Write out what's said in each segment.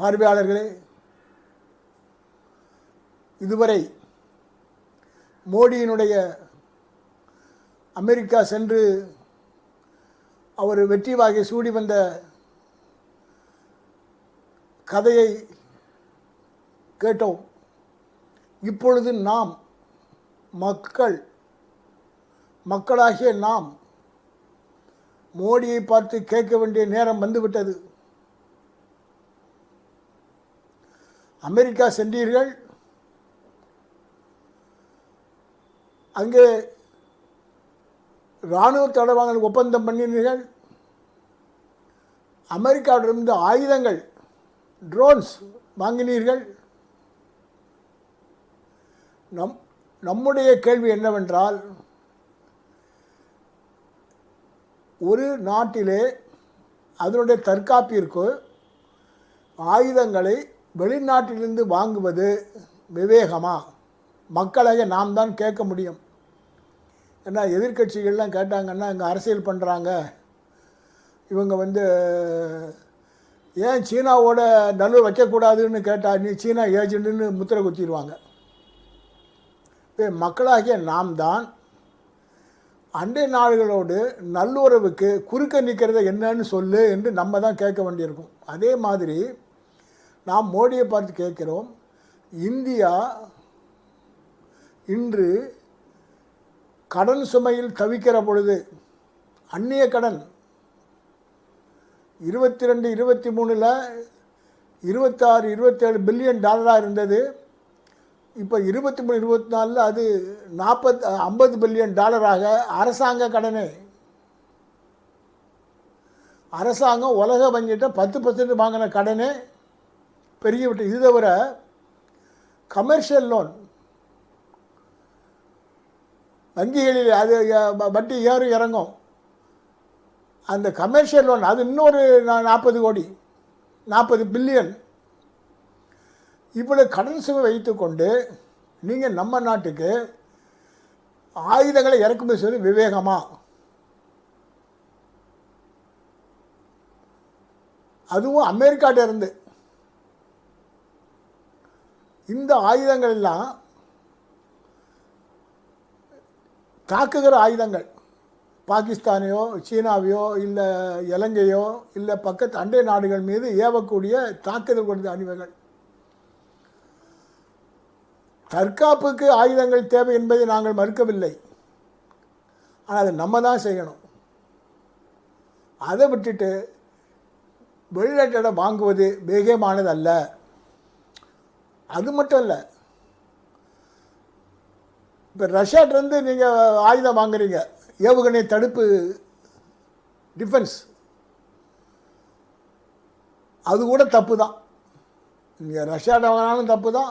பார்வையாளர்களே இதுவரை மோடியினுடைய அமெரிக்கா சென்று அவர் வெற்றி வாகை சூடி வந்த கதையை கேட்டோம். இப்பொழுது நாம் மக்கள் மக்களாகிய நாம் மோடியை பார்த்து கேட்க வேண்டிய நேரம் வந்துவிட்டது. அமெரிக்கா சென்றீர்கள். அங்கே இராணுவ தடவாங்கல் ஒப்பந்தம் பண்ணினீர்கள் அமெரிக்காவிலிருந்து ஆயுதங்கள் ட்ரோன்ஸ் வாங்கினீர்கள். நம் நம்முடைய கேள்வி என்னவென்றால் ஒரு நாட்டிலே அதனுடைய தற்காப்பிற்கு ஆயுதங்களை வெளிநாட்டிலிருந்து வாங்குவது விவேகமா? மக்களாக நாம் தான் கேட்க முடியும். ஏன்னா எதிர்க்கட்சிகள்லாம் கேட்டாங்கன்னா இங்கே அரசியல் பண்ணுறாங்க இவங்க வந்து ஏன் சீனாவோட நல்லுறவு வைக்கக்கூடாதுன்னு கேட்டால் நீ சீனா ஏஜென்ட்டுன்னு முத்திரை குத்திடுவாங்க. இப்போ மக்களாகிய நாம் தான் அண்டை நாடுகளோடு நல்லுறவுக்கு குறுக்க நிற்கிறத என்னன்னு சொல்லு என்று நம்ம தான் கேட்க வேண்டியிருக்கும். அதே மாதிரி நாம் மோடியை பார்த்து கேட்கிறோம் இந்தியா இன்று கடன் சுமையில் தவிக்கிற பொழுது அந்நிய கடன் இருபத்தி ரெண்டு இருபத்தி மூணில் இருபத்தாறு இருபத்தேழு பில்லியன் டாலராக இருந்தது. இப்போ இருபத்தி மூணு இருபத்தி நாலில் அது நாற்பத் ஐம்பது பில்லியன் டாலராக அரசாங்க கடனே. அரசாங்கம் உலக வங்கிட்ட பத்து பர்சன்ட் வாங்கின கடனே. பெரிய இது தவிர கமர்ஷியல் லோன் வங்கிகளில் அது வட்டி ஏறும் இறங்கும். அந்த கமர்ஷியல் லோன் அது இன்னொரு நாற்பது கோடி நாற்பது பில்லியன் இவ்வளோ கடன் சுமை வைத்துக்கொண்டு நீங்கள் நம்ம நாட்டுக்கு ஆயுதங்களை இறக்குமதி செய்வது விவேகமாக அதுவும் அமெரிக்காட்ட இருந்து இந்த ஆயுதங்கள் எல்லாம் தாக்குகிற ஆயுதங்கள். பாகிஸ்தானையோ சீனாவையோ இல்லை இலங்கையோ இல்லை பக்கத்து அண்டை நாடுகள் மீது ஏவக்கூடிய தாக்குதல் கொடுத்த அணிவுகள் தற்காப்புக்கு ஆயுதங்கள் தேவை என்பதை நாங்கள் மறுக்கவில்லை. ஆனால் அதை நம்ம தான் செய்யணும். அதை விட்டுட்டு வெளிநாட்டிடம் வாங்குவது வேகமானது அல்ல அது மட்டும் இல்லை. இப்போ ரஷ்யாட்டிருந்து நீங்கள் ஆயுதம் வாங்குறீங்க. ஏவுகணை தடுப்பு டிஃபென்ஸ் அது கூட தப்பு தான் நீங்கள் ரஷ்யாட்ட வாங்கினாலும் தப்பு தான்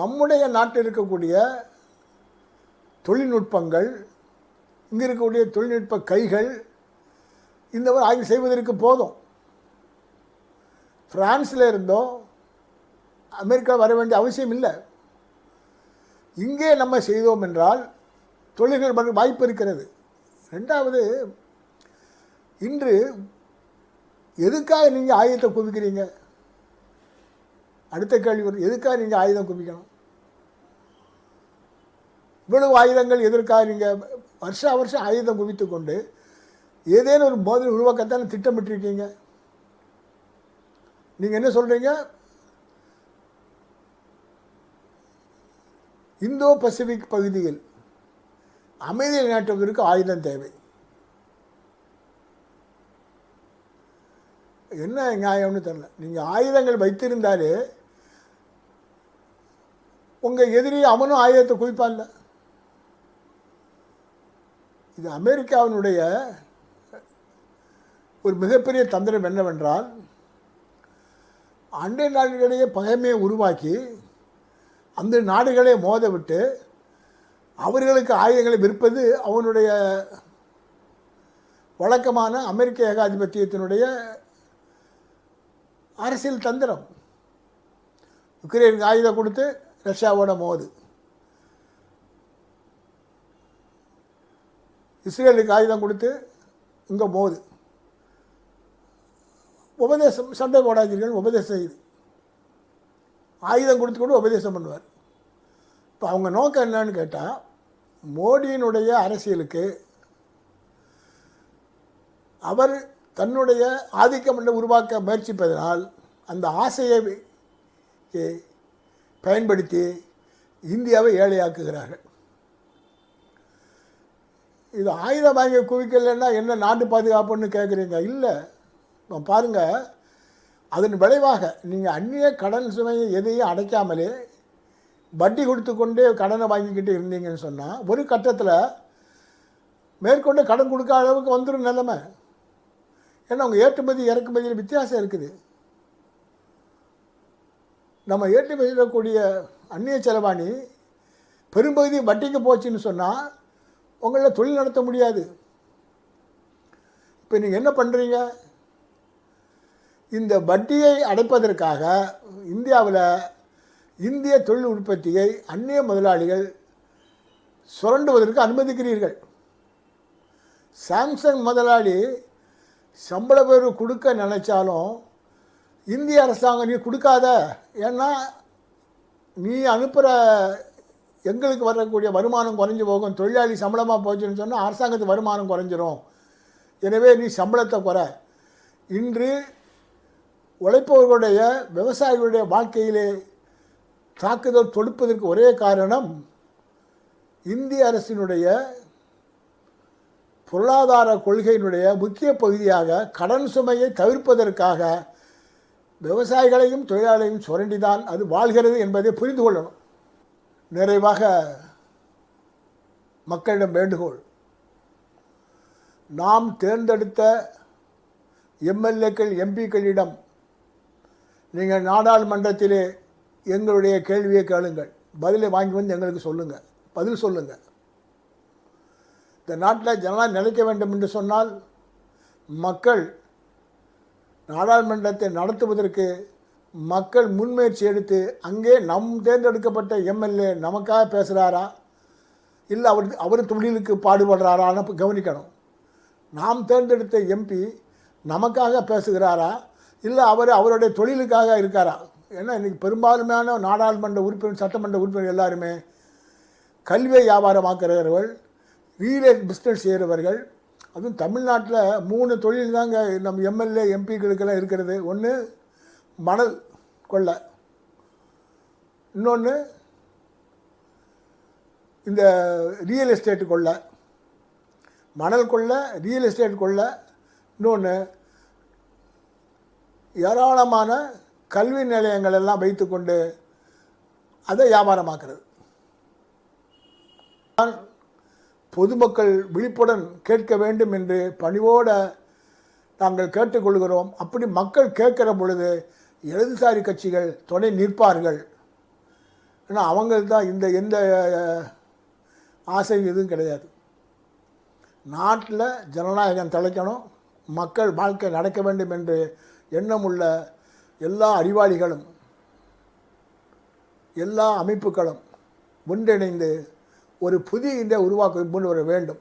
நம்முடைய நாட்டில் இருக்கக்கூடிய தொழில்நுட்பங்கள் இங்கே இருக்கக்கூடிய தொழில்நுட்ப கைகள் இந்த ஆய்வு செய்வதற்கு போதும். ஃப்ரான்ஸில் இருந்தோ அமெரிக்கா வர வேண்டிய அவசியம் இல்லை. இங்கே நம்ம செய்தோம் என்றால் தொழில்கள் வர வாய்ப்பு இருக்கிறது. ரெண்டாவது இன்று எதுக்காக நீங்கள் ஆயுதத்தை குவிக்கிறீங்க? அடுத்த கேள்வி வரும் எதுக்காக நீங்கள் ஆயுதம் குவிக்கணும்? இவ்வளவு ஆயுதங்கள் எதற்காக நீங்கள் வருஷா வருஷம் ஆயுதம் குவித்து கொண்டு ஏதேனும் ஒரு மோதல் உருவாக்கத்தானே திட்டமிட்டிருக்கீங்க? நீங்கள் என்ன சொல்கிறீங்க இந்தோ பசிபிக் பகுதியில் அமைதி நாட்டுவதற்கு ஆயுதம் தேவை. என்ன நியாயம்னு தெரியல. நீங்கள் ஆயுதங்கள் வைத்திருந்தாலே உங்கள் எதிரி அவனும் ஆயுதத்தை குவிப்பான்ல. இது அமெரிக்காவினுடைய ஒரு மிகப்பெரிய தந்திரம் என்னவென்றால் அண்டை நாடுகளிடையே பகைமையை உருவாக்கி அந்த நாடுகளை மோதவிட்டு அவர்களுக்கு ஆயுதங்களை விற்பது அவனுடைய வழக்கமான அமெரிக்க ஏகாதிபத்தியத்தினுடைய அரசியல் தந்திரம். உக்ரைனுக்கு ஆயுதம் கொடுத்து ரஷ்யாவோட மோது. இஸ்ரேலுக்கு ஆயுதம் கொடுத்து இங்கே மோது. உபதேசம் சண்டை போடாதீர்கள் உபதேசம் இது ஆயுதம் கொடுத்து கொண்டு உபதேசம் பண்ணுவார். இப்போ அவங்க நோக்கம் என்னன்னு கேட்டால் மோடியினுடைய அரசியலுக்கு அவர் தன்னுடைய ஆதிக்கம் என்று உருவாக்க முயற்சிப்பதனால் அந்த ஆசையை பயன்படுத்தி இந்தியாவை ஏழையாக்குகிறார்கள். இது ஆயுதம் வாங்கி குவிக்கலைன்னா என்ன நாட்டு பாதுகாப்புன்னு கேட்குறீங்க இல்லை. இப்போ பாருங்கள் அதன் விளைவாக நீங்கள் அந்நிய கடன் சுமையை எதையும் அடைக்காமலே வட்டி கொடுத்து கொண்டே கடனை வாங்கிக்கிட்டு இருந்தீங்கன்னு சொன்னால் ஒரு கட்டத்தில் மேற்கொண்டு கடன் கொடுக்காத அளவுக்கு வந்துடும் நிலைமை. ஏன்னா உங்கள் ஏற்றுமதி இறக்குமதியில் வித்தியாசம் இருக்குது. நம்ம ஏற்றுமதி செய்யக்கூடிய அந்நிய செலவாணி பெரும்பகுதி வட்டிக்கு போச்சுன்னு சொன்னால் உங்களால் தொழில் நடத்த முடியாது. இப்போ நீங்கள் என்ன பண்ணுறீங்க இந்த வட்டியை அடைப்பதற்காக இந்தியாவில் இந்திய தொழில் உற்பத்தியை அந்நிய முதலாளிகள் சுரண்டுவதற்கு அனுமதிக்கிறீர்கள். சாம்சங் முதலாளி சம்பள பேர் கொடுக்க நினைச்சாலும் இந்திய அரசாங்கம் நீ கொடுக்காத. ஏன்னா நீ அனுப்புகிற எங்களுக்கு வரக்கூடிய வருமானம் குறைஞ்சி போகும். தொழிலாளி சம்பளமாக போச்சுன்னு சொன்னால் அரசாங்கத்துக்கு வருமானம் குறைஞ்சிரும். எனவே நீ சம்பளத்தை குறை. இன்று உழைப்பவர்களுடைய விவசாயிகளுடைய வாழ்க்கையிலே தாக்குதல் தொடுப்பதற்கு ஒரே காரணம் இந்திய அரசினுடைய பொருளாதார கொள்கையினுடைய முக்கிய பகுதியாக கடன் சுமையை தவிர்ப்பதற்காக விவசாயிகளையும் தொழிலாளர்களையும் சுரண்டிதான் அது வாழ்கிறது என்பதை புரிந்து கொள்ளணும். நிறைவாக மக்களிடம் வேண்டுகோள். நாம் தேர்ந்தெடுத்த எம்எல்ஏக்கள் எம்பிக்களிடம் நீங்கள் நாடாளுமன்றத்திலே எங்களுடைய கேள்வியை கேளுங்கள். பதிலை வாங்கி வந்து எங்களுக்கு சொல்லுங்கள் பதில் சொல்லுங்கள் இந்த நாட்டில் ஜனநாயகம் நிலைக்க வேண்டும் என்று சொன்னால் மக்கள் நாடாளுமன்றத்தை நடத்துவதற்கு மக்கள் முன்முயற்சி எடுத்து அங்கே நம் தேர்ந்தெடுக்கப்பட்ட எம்எல்ஏ நமக்காக பேசுகிறாரா இல்லை அவர் அவர் தொழிலுக்கு பாடுபடுறாரான்னு கவனிக்கணும். நாம் தேர்ந்தெடுத்த எம்பி நமக்காக பேசுகிறாரா? இல்லை அவர் அவருடைய தொழிலுக்காக இருக்காரா? ஏன்னா இன்றைக்கி பெரும்பாலுமான நாடாளுமன்ற உறுப்பினர் சட்டமன்ற உறுப்பினர் எல்லாருமே கல்வியை வியாபாரமாக்குறவர்கள் ரியல் பிஸ்னஸ் செய்கிறவர்கள் அதுவும் தமிழ்நாட்டில் மூணு தொழில் தாங்க நம்ம எம்எல்ஏ எம்பிக்களுக்கெல்லாம் இருக்கிறது. ஒன்று மணல் கொள்ளை. இன்னொன்று இந்த ரியல் எஸ்டேட் கொள்ளை. மணல் கொள்ளை ரியல் எஸ்டேட் கொள்ளை. இன்னொன்று ஏராளமான கல்வி நிலையங்கள் எல்லாம் வைத்துக்கொண்டு அதை வியாபாரமாக்குறது. நான் பொதுமக்கள் விழிப்புடன் கேட்க வேண்டும் என்று பணிவோட நாங்கள் கேட்டுக்கொள்கிறோம். அப்படி மக்கள் கேட்கிற பொழுது இடதுசாரி கட்சிகள் துணை நிற்பார்கள். ஏன்னா அவங்களுக்கு தான் இந்த எந்த ஆசை எதுவும் கிடையாது. நாட்டில் ஜனநாயகம் தலைக்கணும். மக்கள் வாழ்க்கை நடக்க வேண்டும் என்று எண்ணமுள்ள எல்லா அறிவாளிகளும் எல்லா அமைப்புகளும் ஒன்றிணைந்து ஒரு புதிய இந்தியா உருவாக்க முன்வர வேண்டும்.